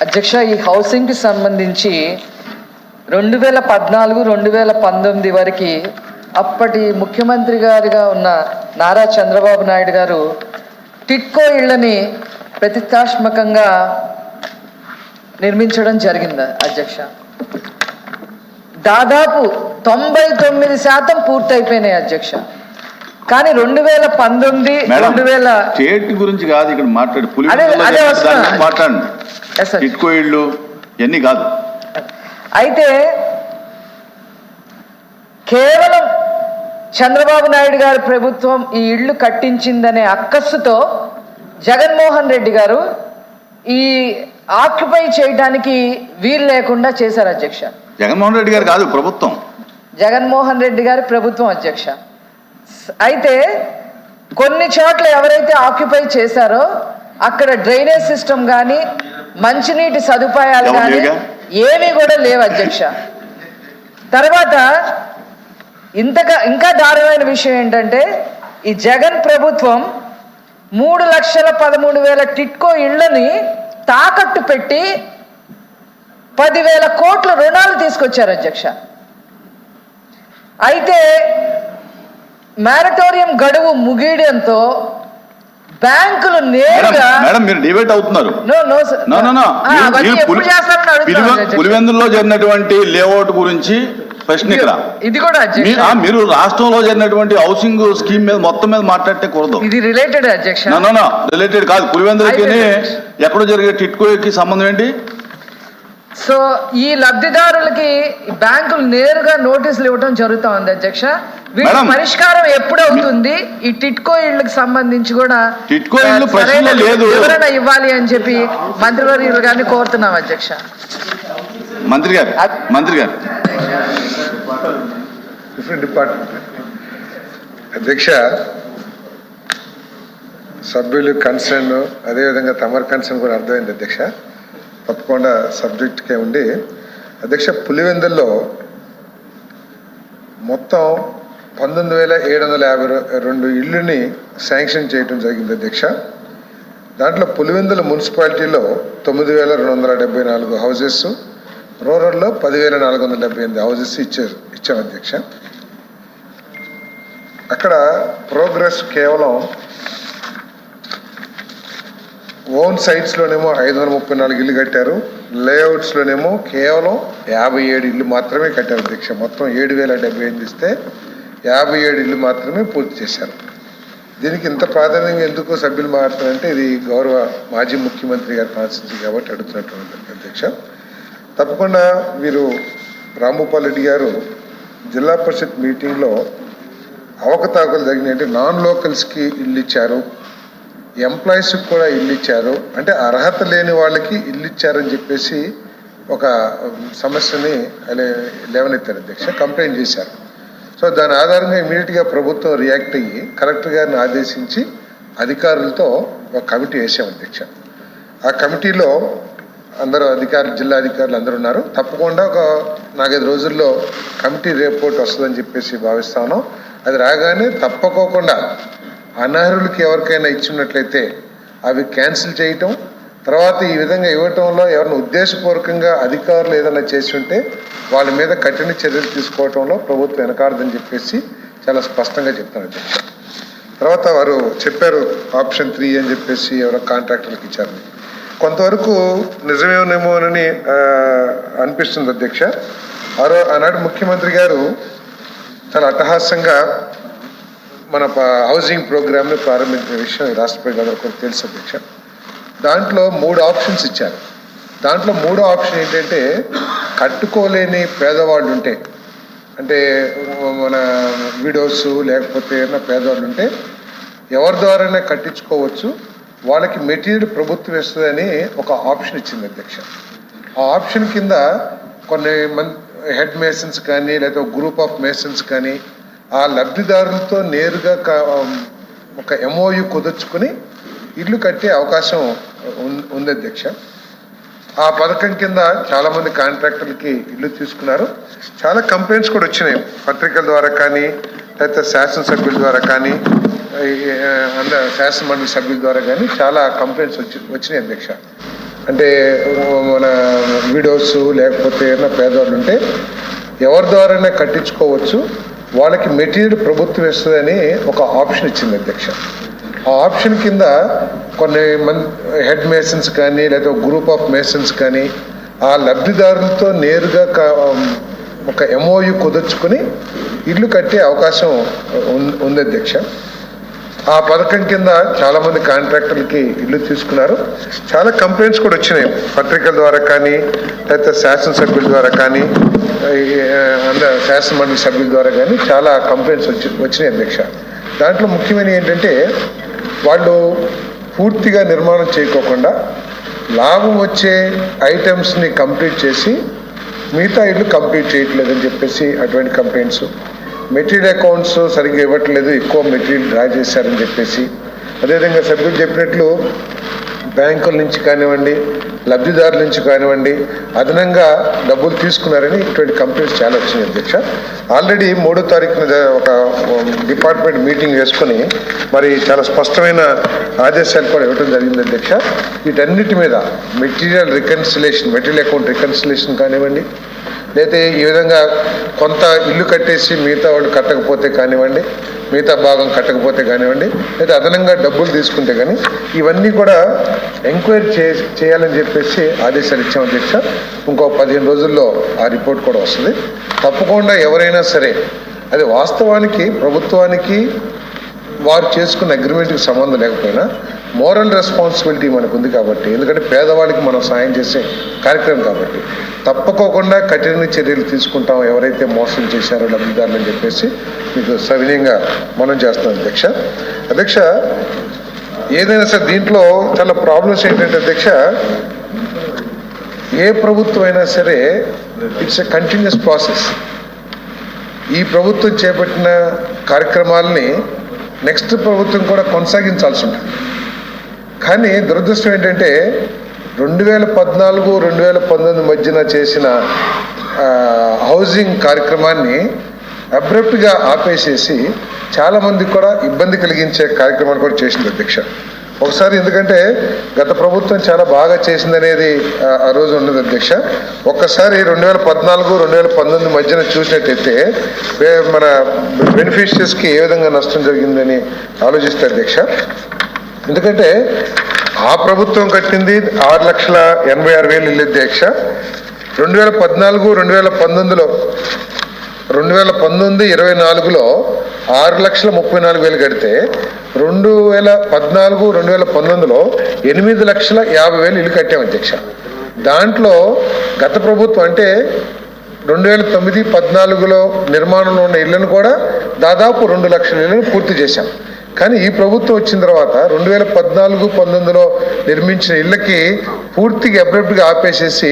అధ్యక్ష ఈ హౌసింగ్కి సంబంధించి రెండు వేల పద్నాలుగు రెండు వేల పంతొమ్మిది వరకు అప్పటి ముఖ్యమంత్రి గారిగా ఉన్న నారా చంద్రబాబు నాయుడు గారు టిట్కో ఇళ్ళని ప్రతిష్టాత్మకంగా నిర్మించడం జరిగింది అధ్యక్ష దాదాపు తొంభై తొమ్మిది శాతం పూర్తయిపోయినాయి అధ్యక్ష కానీ రెండు వేల పంతొమ్మిది రెండు వేల గురించి కాదు ఇక్కడ మాట్లాడు అదే- అదే వస్తున్నా. మాట్లాడండి. ఇటుకో ఇళ్ళు ఇవన్నీ కాదు. అయితే కేవలం చంద్రబాబు నాయుడు గారి ప్రభుత్వం ఈ ఇళ్ళు కట్టించిందనే అక్కస్సుతో జగన్మోహన్ రెడ్డి గారు ఈ ఆక్యుపై చేయడానికి వీలు లేకుండా చేశారు అధ్యక్ష. జగన్మోహన్ రెడ్డి గారు కాదు ప్రభుత్వం. జగన్మోహన్ రెడ్డి గారి ప్రభుత్వం అధ్యక్ష. అయితే కొన్ని చోట్ల ఎవరైతే ఆక్యుపై చేశారో అక్కడ డ్రైనేజ్ సిస్టమ్ కానీ మంచినీటి సదుపాయాలు కానీ? ఏమీ కూడా లేవు అధ్యక్ష తర్వాత ఇంతగా ఇంకా దారుణమైన విషయం ఏంటంటే ఈ జగన్ ప్రభుత్వం మూడు లక్షల పదమూడు వేల టిట్కో ఇళ్ళని తాకట్టు పెట్టి పదివేల కోట్ల రుణాలు తీసుకొచ్చారు అధ్యక్ష అయితే మారటోరియం గడువు ముగియడంతో బ్యాంకులు నేరుగా మేడం మీరు డిబేట్ అవుతున్నారు. పులివెందుల్లో జరిగినటువంటి లేఅవుట్ గురించి ప్రశ్న ఇక్కడ. ఇది కూడా మీరు రాష్ట్రంలో జరిగినటువంటి హౌసింగ్ స్కీమ్ మీద మొత్తం మీద మాట్లాడితే కూడదు ఇది రిలేటెడ్ అధ్యక్ష. రిలేటెడ్ కాదు. పులివెందులకి. ఎక్కడో జరిగే టిట్కోకి సంబంధం ఏంటి? సో ఈ లబ్ధిదారులకి బ్యాంకులు నేరుగా నోటీసులు ఇవ్వడం జరుగుతా ఉంది అధ్యక్ష. వీటి మేడం. పరిష్కారం ఎప్పుడు అవుతుంది? ఈ టిట్కో ఇళ్ళకి సంబంధించి కూడా టిట్కో ఇళ్ళు సరైన లేదు. వివరణ ఇవ్వాలి అని చెప్పి మంత్రివర్యులు గారిని కోరుతున్నాం అధ్యక్ష. మంత్రి గారు మంత్రి గారు. డిఫరెంట్ డిపార్ట్మెంట్ అధ్యక్ష సభ్యులు కన్సర్న్ అదేవిధంగా తమరి కన్సర్న్ కూడా అర్థమైంది అధ్యక్ష. తప్పకుండా సబ్జెక్ట్కే ఉండి. అధ్యక్ష పులివెందుల్లో మొత్తం పంతొమ్మిది వేల ఏడు వందల యాభై రెండు ఇళ్ళుని శాంక్షన్ చేయడం జరిగింది అధ్యక్ష. దాంట్లో పులివెందుల మున్సిపాలిటీలో తొమ్మిది వేల రెండు వందల డెబ్బై నాలుగు హౌజెస్ రూరల్లో పదివేల నాలుగు వందల డెబ్బై ఎనిమిది హౌజెస్ ఇచ్చారు ఇచ్చాం అధ్యక్ష. అక్కడ ప్రోగ్రెస్ కేవలం ఓన్ సైట్స్లోనేమో ఐదు వందల ముప్పై నాలుగు ఇల్లు కట్టారు. లేఅవుట్స్లోనేమో కేవలం యాభై ఏడు ఇల్లు మాత్రమే కట్టారు దీక్ష. మొత్తం ఏడు వేల డెబ్బై ఎనిమిది ఇస్తే యాభై ఏడు ఇల్లు మాత్రమే పూర్తి చేశారు. దీనికి ఇంత ప్రాధాన్యంగా ఎందుకు సభ్యులు మారుతారంటే ఇది గౌరవ మాజీ ముఖ్యమంత్రి గారి కాన్స్టిట్యూన్సీ కాబట్టి అడుగుతున్నటువంటి అధ్యక్ష. తప్పకుండా మీరు రాంభూపాల్ రెడ్డి గారు జిల్లా పరిషత్ మీటింగ్లో అవకతవకలు జరిగినాయంటే నాన్ లోకల్స్కి ఇల్లు ఇచ్చారు. ఎంప్లాయీస్కి కూడా ఇల్లు ఇచ్చారు. అంటే అర్హత లేని వాళ్ళకి ఇల్లు ఇచ్చారని చెప్పేసి ఒక సమస్యని లేవనెత్తారు అధ్యక్ష కంప్లైంట్ చేశారు. సో దాని ఆధారంగా ఇమీడియట్గా ప్రభుత్వం రియాక్ట్ అయ్యి కలెక్టర్ గారిని ఆదేశించి అధికారులతో ఒక కమిటీ వేసాం అధ్యక్ష. ఆ కమిటీలో అందరూ అధికారులు జిల్లా అధికారులు అందరూ ఉన్నారు. తప్పకుండా ఒక నాలుగైదు రోజుల్లో కమిటీ రిపోర్ట్ వస్తుందని చెప్పేసి భావిస్తాను. అది రాగానే తప్పకోకుండా అనర్హులకి ఎవరికైనా ఇచ్చినట్లయితే అవి క్యాన్సిల్ చేయటం తర్వాత ఈ విధంగా ఇవ్వటంలో ఎవరిని ఉద్దేశపూర్వకంగా అధికారులు ఏదైనా చేసి ఉంటే వాళ్ళ మీద కఠిన చర్యలు తీసుకోవటంలో ప్రభుత్వం వెనకాడదని చెప్పేసి చాలా స్పష్టంగా చెప్తాను తర్వాత వారు చెప్పారు ఆప్షన్ త్రీ అని చెప్పేసి ఎవరో కాంట్రాక్టర్లకు ఇచ్చారని కొంతవరకు నిజమేమోనేమోనని అనిపిస్తుంది అధ్యక్ష. ఆరో ఆనాడు ముఖ్యమంత్రి గారు చాలా అట్టహాస్యంగా మన హౌసింగ్ ప్రోగ్రామ్ని ప్రారంభించిన విషయం రాష్ట్రపతి గారు ప్రజలందరికీ తెలుసు అధ్యక్ష. దాంట్లో మూడు ఆప్షన్స్ ఇచ్చారు. దాంట్లో మూడో ఆప్షన్ ఏంటంటే కట్టుకోలేని పేదవాళ్ళు ఉంటే అంటే మన విడోస్ లేకపోతే ఏమైనా పేదవాళ్ళు ఉంటే ఎవరి ద్వారానే కట్టించుకోవచ్చు వాళ్ళకి మెటీరియల్ ప్రభుత్వం ఇస్తుందని ఒక ఆప్షన్ ఇచ్చింది అధ్యక్ష. ఆ ఆప్షన్ కింద కొన్ని మన్ హెడ్ మేసన్స్ కానీ లేదా గ్రూప్ ఆఫ్ మేసన్స్ కానీ ఆ లబ్ధిదారులతో నేరుగా ఒక ఎంఓయు కుదుర్చుకుని ఇల్లు కట్టే అవకాశం ఉంది అధ్యక్ష. ఆ పథకం కింద చాలామంది కాంట్రాక్టర్లకి ఇల్లు తీసుకున్నారు. చాలా కంప్లైంట్స్ కూడా వచ్చినాయి. పత్రికల ద్వారా కానీ లేకపోతే శాసనసభ్యుల ద్వారా కానీ అంటే ఆ, శాసన మండలి సభ్యుల ద్వారా కానీ చాలా కంప్లైంట్స్ వచ్చి వచ్చినాయి అధ్యక్ష. అంటే మన విడోసు లేకపోతే ఏమైనా పేదవాళ్ళు ఉంటే ఎవరి ద్వారానే కట్టించుకోవచ్చు. వాళ్ళకి మెటీరియల్ ప్రభుత్వం ఇస్తుందని ఒక ఆప్షన్ ఇచ్చింది అధ్యక్ష. ఆ ఆప్షన్ కింద కొన్ని మంది హెడ్ మేసన్స్ కానీ లేదా గ్రూప్ ఆఫ్ మేసన్స్ కానీ ఆ లబ్ధిదారులతో నేరుగా ఒక ఎంఓయు కుదుర్చుకుని ఇల్లు కట్టే అవకాశం ఉం- ఉంది అధ్యక్ష. ఆ పథకం కింద చాలా మంది కాంట్రాక్టర్లకి ఇల్లు తీసుకున్నారు. చాలా కంప్లైంట్స్ కూడా వచ్చినాయి. పత్రికల ద్వారా కానీ లేకపోతే శాసనసభ్యుల ద్వారా కానీ అంటే ఆ, సభ్యుల ద్వారా కానీ చాలా కంప్లైంట్స్ వచ్చి వచ్చినాయి అధ్యక్ష. దాంట్లో ముఖ్యమైన ఏంటంటే వాళ్ళు పూర్తిగా నిర్మాణం చేయకోకుండా లాభం వచ్చే ఐటమ్స్ని కంప్లీట్ చేసి మిగతా ఇల్లు కంప్లీట్ చేయట్లేదని చెప్పేసి అటువంటి కంప్లైంట్స్ మెటీరియల్ అకౌంట్స్ సరిగ్గా ఇవ్వట్లేదు ఎక్కువ మెటీరియల్ డ్రా చేశారని చెప్పేసి. అదేవిధంగా సభ్యులు చెప్పినట్లు బ్యాంకుల నుంచి కానివ్వండి లబ్ధిదారుల నుంచి కానివ్వండి అదనంగా డబ్బులు తీసుకున్నారని ఇటువంటి కంప్లైంట్స్ చాలా వచ్చింది అధ్యక్ష. ఆల్రెడీ మూడో తారీఖున ఒక డిపార్ట్మెంట్ మీటింగ్ వేసుకొని మరి చాలా స్పష్టమైన ఆదేశాలు కూడా ఇవ్వడం జరిగింది అధ్యక్ష. వీటన్నిటి మీద material reconciliation material account reconciliation కానివ్వండి లేతే ఈ విధంగా కొంత ఇల్లు కట్టేసి మిగతా వాళ్ళు కట్టకపోతే కానివ్వండి మిగతా భాగం కట్టకపోతే కానివ్వండి లేదా అదనంగా డబ్బులు తీసుకుంటే కానీ ఇవన్నీ కూడా ఎంక్వైరీ చే చేయాలని చెప్పేసి ఆదేశాలు ఇచ్చాం అధ్యక్ష. ఇంకో పదిహేను రోజుల్లో ఆ రిపోర్ట్ కూడా వస్తుంది. తప్పకుండా ఎవరైనా సరే అది వాస్తవానికి ప్రభుత్వానికి వారు చేసుకున్న అగ్రిమెంట్కి సంబంధం లేకపోయినా మోరల్ రెస్పాన్సిబిలిటీ మనకు ఉంది కాబట్టి ఎందుకంటే పేదవాళ్ళకి మనం సాయం చేసే కార్యక్రమం కాబట్టి. తప్పకోకుండా కఠిన చర్యలు తీసుకుంటాం ఎవరైతే మోసం చేశారో లబ్ధిదారులు అని చెప్పేసి మీకు సవినయంగా మనం చేస్తాం అధ్యక్ష. అధ్యక్ష ఏదైనా సరే దీంట్లో చాలా ప్రాబ్లమ్స్ ఏంటంటే అధ్యక్ష ఏ ప్రభుత్వం అయినా సరే ఇట్స్ ఎ కంటిన్యూస్ ప్రాసెస్. ఈ ప్రభుత్వం చేపట్టిన కార్యక్రమాలని నెక్స్ట్ ప్రభుత్వం కూడా కొనసాగించాల్సి ఉంటుంది. కానీ దురదృష్టం ఏంటంటే రెండు వేల పద్నాలుగు రెండు వేల పంతొమ్మిది మధ్యన చేసిన హౌజింగ్ హౌసింగ్ కార్యక్రమాన్ని అబ్రప్ట్గా ఆపేసేసి చాలామందికి కూడా ఇబ్బంది కలిగించే కార్యక్రమాన్ని కూడా చేసింది అధ్యక్ష. ఒకసారి ఎందుకంటే గత ప్రభుత్వం చాలా బాగా చేసిందనేది ఆ, రోజు ఉన్నది అధ్యక్ష. ఒక్కసారి రెండు వేల పద్నాలుగు రెండు వేల పంతొమ్మిది మధ్యన చూసినట్టయితే మన బెనిఫిషియర్స్కి ఏ విధంగా నష్టం జరిగిందని ఆలోచిస్తే అధ్యక్ష. ఎందుకంటే ఆ ప్రభుత్వం కట్టింది ఆరు లక్షల ఎనభై ఆరు వేలు ఇల్లు అధ్యక్ష రెండు వేల పద్నాలుగు రెండు వేల పంతొమ్మిదిలో రెండు వేల పంతొమ్మిది ఇరవై నాలుగులో ఆరు లక్షల ముప్పై నాలుగు వేలు కడితే రెండు వేల పద్నాలుగు రెండు వేల పంతొమ్మిదిలో ఎనిమిది లక్షల యాభై వేలు ఇల్లు కట్టాం అధ్యక్ష. దాంట్లో గత ప్రభుత్వం అంటే రెండు వేల తొమ్మిది పద్నాలుగులో నిర్మాణంలో ఉన్న ఇళ్ళను కూడా దాదాపు రెండు లక్షల ఇళ్ళను పూర్తి చేశాం. కానీ ఈ ప్రభుత్వం వచ్చిన తర్వాత రెండు వేల పద్నాలుగు పంతొమ్మిదిలో నిర్మించిన ఇళ్ళకి పూర్తిగా అబ్రప్ట్గా ఆపేసేసి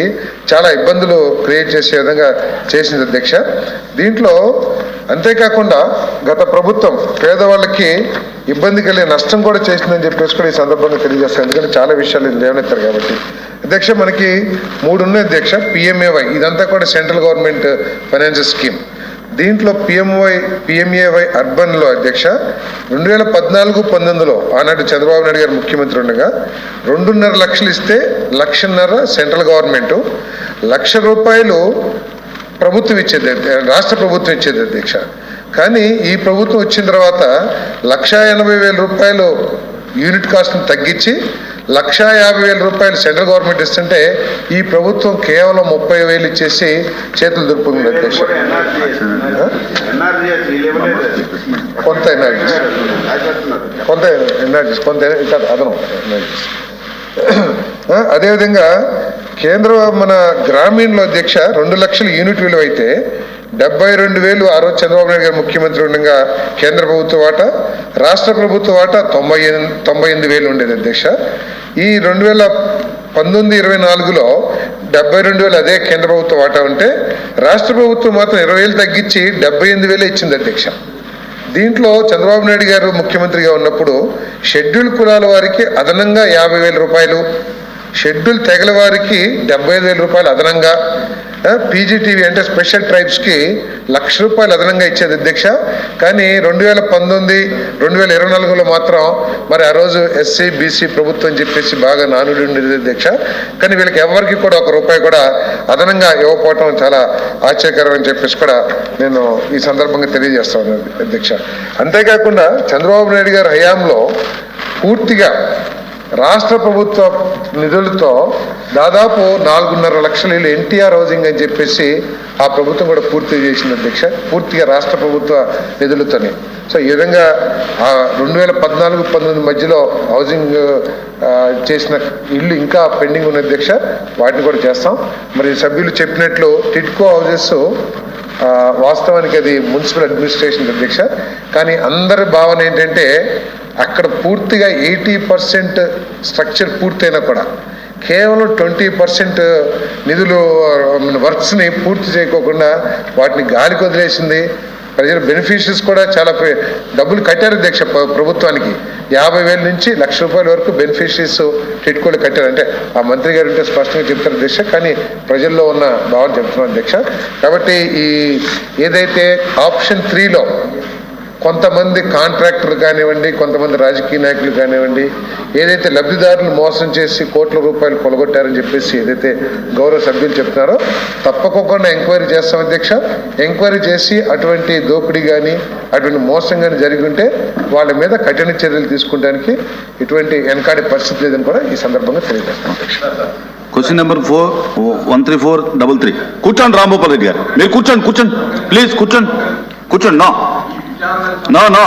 చాలా ఇబ్బందులు క్రియేట్ చేసే విధంగా చేసింది అధ్యక్ష. దీంట్లో అంతేకాకుండా గత ప్రభుత్వం పేదవాళ్ళకి ఇబ్బంది కలిగే నష్టం కూడా చేసిందని చెప్పేసి కూడా ఈ సందర్భంగా తెలియజేస్తాను. ఎందుకంటే చాలా విషయాలు లేవనెత్తారు కాబట్టి. అధ్యక్ష మనకి మూడు ఉన్నాయి అధ్యక్ష. పిఎంఏవై ఇదంతా కూడా సెంట్రల్ గవర్నమెంట్ ఫైనాన్షియల్ స్కీమ్. దీంట్లో పిఎంవై పిఎంఏవై అర్బన్లో అధ్యక్ష రెండు వేల పద్నాలుగు పంతొమ్మిదిలో ఆనాడు చంద్రబాబు నాయుడు గారు ముఖ్యమంత్రి ఉండగా రెండున్నర లక్షలు ఇస్తే లక్షన్నర సెంట్రల్ గవర్నమెంట్ లక్ష రూపాయలు ప్రభుత్వం ఇచ్చేది రాష్ట్ర ప్రభుత్వం ఇచ్చేది అధ్యక్ష. కానీ ఈ ప్రభుత్వం వచ్చిన తర్వాత లక్షా ఎనభై వేల రూపాయలు యూనిట్ కాస్ట్ను తగ్గించి లక్షా యాభై వేల రూపాయలు సెంట్రల్ గవర్నమెంట్ ఇస్తుంటే ఈ ప్రభుత్వం కేవలం ముప్పై వేలు ఇచ్చేసి చేతులు వీళ్ళెవలేదు కొంత ఎనర్జీస్ కొంత ఎనర్జీస్ కొంత అదనం అదేవిధంగా కేంద్ర మన గ్రామీణలో అధ్యక్ష రెండు లక్షల యూనిట్ విలువ అయితే డెబ్బై రెండు వేలు ఆ రోజు చంద్రబాబు నాయుడు గారు ముఖ్యమంత్రి ఉండగా కేంద్ర ప్రభుత్వ వాటా రాష్ట్ర ప్రభుత్వ వాటా తొంభై తొంభై ఎనిమిది వేలు ఉండేది అధ్యక్ష. ఈ రెండు వేల పంతొమ్మిది ఇరవై నాలుగులో డెబ్బై రెండు వేలు అదే కేంద్ర ప్రభుత్వ వాటా ఉంటే రాష్ట్ర ప్రభుత్వం మాత్రం ఇరవై వేలు తగ్గించి డెబ్బై ఎనిమిది వేలు ఇచ్చింది అధ్యక్ష. దీంట్లో చంద్రబాబు నాయుడు గారు ముఖ్యమంత్రిగా ఉన్నప్పుడు షెడ్యూల్ కులాల వారికి అదనంగా యాభై వేల రూపాయలు షెడ్యూల్ తెగల వారికి డెబ్బై ఐదు వేల రూపాయలు అదనంగా పీజీటీవీ అంటే స్పెషల్ ట్రైబ్స్కి లక్ష రూపాయలు అదనంగా ఇచ్చేది అధ్యక్ష. కానీ రెండు వేల పంతొమ్మిది రెండు వేల ఇరవై నాలుగులో మాత్రం మరి ఆ రోజు ఎస్సీ బీసీ ప్రభుత్వం చెప్పేసి బాగా నానుడి ఉండేది అధ్యక్ష. కానీ వీళ్ళకి ఎవరికి కూడా ఒక రూపాయి కూడా అదనంగా ఇవ్వకపోవటం చాలా ఆశ్చర్యకరం అని చెప్పేసి కూడా నేను ఈ సందర్భంగా తెలియజేస్తా ఉన్నాను అధ్యక్ష. అంతేకాకుండా చంద్రబాబు నాయుడు గారి హయాంలో పూర్తిగా రాష్ట్ర ప్రభుత్వ నిధులతో దాదాపు నాలుగున్నర లక్షల ఇల్లు ఎన్టీఆర్ హౌసింగ్ అని చెప్పేసి ఆ ప్రభుత్వం కూడా పూర్తి చేసింది అధ్యక్ష. పూర్తిగా రాష్ట్ర ప్రభుత్వ నిధులతోనే. సో ఈ విధంగా రెండు వేల పద్నాలుగు పంతొమ్మిది మధ్యలో హౌసింగ్ చేసిన ఇల్లు ఇంకా పెండింగ్ ఉన్న అధ్యక్ష. వాటిని కూడా చేస్తాం. మరి సభ్యులు చెప్పినట్లు టిట్కో హౌజెస్ వాస్తవానికి అది మున్సిపల్ అడ్మినిస్ట్రేషన్ అధ్యక్ష. కానీ అందరి భావన ఏంటంటే అక్కడ పూర్తిగా ఎయిటీ పర్సెంట్ స్ట్రక్చర్ పూర్తయినా కూడా కేవలం ట్వంటీ పర్సెంట్ నిధులు um, వర్క్స్ని పూర్తి చేయకోకుండా వాటిని గాలికి వదిలేసింది. ప్రజల బెనిఫిషరీస్ కూడా చాలా డబ్బులు కట్టారు దీక్ష ప్రభుత్వానికి. యాభై వేల నుంచి లక్ష రూపాయల వరకు బెనిఫిషరీస్ టిట్కోలు కట్టారు. అంటే ఆ మంత్రి గారు అంటే స్పష్టంగా చెప్తారు దీక్ష కానీ ప్రజల్లో ఉన్న భావన చెప్తున్నారు దీక్ష. కాబట్టి ఈ ఏదైతే ఆప్షన్ త్రీలో కొంతమంది కాంట్రాక్టర్లు కానివ్వండి కొంతమంది రాజకీయ నాయకులు కానివ్వండి ఏదైతే లబ్ధిదారులు మోసం చేసి కోట్ల రూపాయలు కొలగొట్టారని చెప్పేసి ఏదైతే గౌరవ సభ్యులు చెప్తున్నారో తప్పకుండా ఎంక్వైరీ చేస్తాం అధ్యక్ష. ఎంక్వైరీ చేసి అటువంటి దోపిడీ కానీ అటువంటి మోసం కానీ జరిగి ఉంటే వాళ్ళ మీద కఠిన చర్యలు తీసుకోవడానికి ఎటువంటి వెనకాడే పరిస్థితి లేదని కూడా ఈ సందర్భంగా తెలియజేస్తాం అధ్యక్ష. Question number four one three four double three కూర్చోండి రాంభూపాల్ రెడ్డి గారు. మీరు కూర్చోండి కూర్చోండి. ప్లీజ్ కూర్చోండి. కూర్చోండి నా no no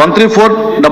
one three four double